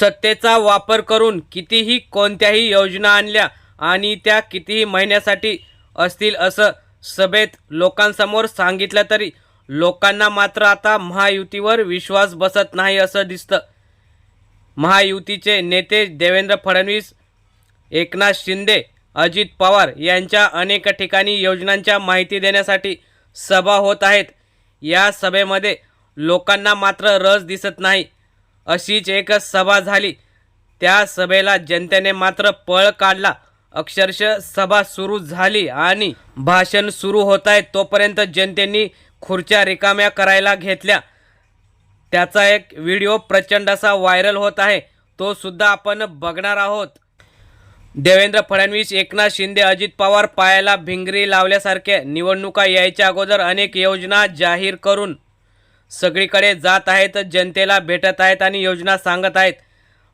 सत्तेचा वापर करून कितीही कोणत्याही योजना आणल्या आणि त्या कितीही महिन्यासाठी असतील असं सभेत लोकांसमोर सांगितलं तरी लोकांना मात्र आता महायुतीवर विश्वास बसत नाही असं दिसतं. महायुतीचे नेते देवेंद्र फडणवीस एकनाथ शिंदे अजित पवार यांच्या अनेक ठिकाणी योजनांच्या माहिती देण्यासाठी सभा होत आहेत. या सभेमध्ये लोकांना मात्र रस दिसत नाही. अशीच एक सभा झाली. त्या सभेला जनतेने मात्र पळ काढला. अक्षरशः सभा सुरू झाली आणि भाषण सुरू होत आहे तोपर्यंत जनतेने खुर्च्या रिकाम्या करायला घेतल्या. त्याचा एक व्हिडिओ प्रचंड असा व्हायरल होत आहे. तो सुद्धा आपण बघणार आहोत. देवेंद्र फडणवीस एकनाथ शिंदे अजित पवार पायाला भिंगरी लावल्यासारखे निवडणुका यायच्या अगोदर अनेक योजना जाहीर करून सगळीकडे जात आहेत जनतेला भेटत आहेत आणि योजना सांगत आहेत.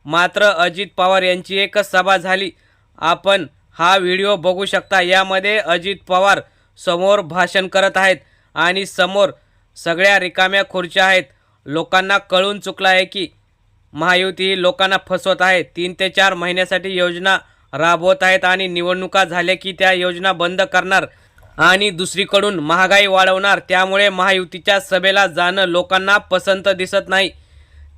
मात्र अजित पवार यांची एक सभा झाली. आपण हा व्हिडिओ बघू शकता. यामध्ये अजित पवार समोर भाषण करत आहेत आणि समोर सगळ्या रिकाम्या खुर्च्या आहेत. लोकांना कळून चुकलं आहे की महायुती ही लोकांना फसवत आहे. तीन ते चार महिन्यासाठी योजना राबवत आहेत आणि निवडणुका झाल्या की त्या योजना बंद करणार. आणि दुसरीकडून महागाई वाढवणार त्यामुळे महायुतीच्या सभेला जाणं लोकांना पसंत दिसत नाही.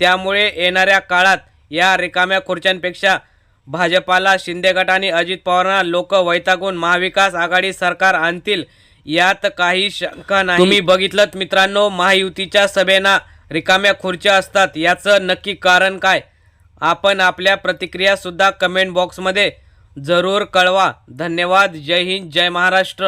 त्यामुळे येणाऱ्या काळात या रिकाम्या खुर्च्यांपेक्षा भाजपाला शिंदे गट आणि अजित पवारांना लोक वैतागून महाविकास आघाडी सरकार आणतील यात काही शंका नाही. तुम्ही बघितलं मित्रांनो महायुतीच्या सभेना रिकाम्या खुर्च्या असतात याचं नक्की कारण काय? आपण आपल्या प्रतिक्रियासुद्धा कमेंट बॉक्समध्ये जरूर कळवा. धन्यवाद. जय हिंद जय महाराष्ट्र.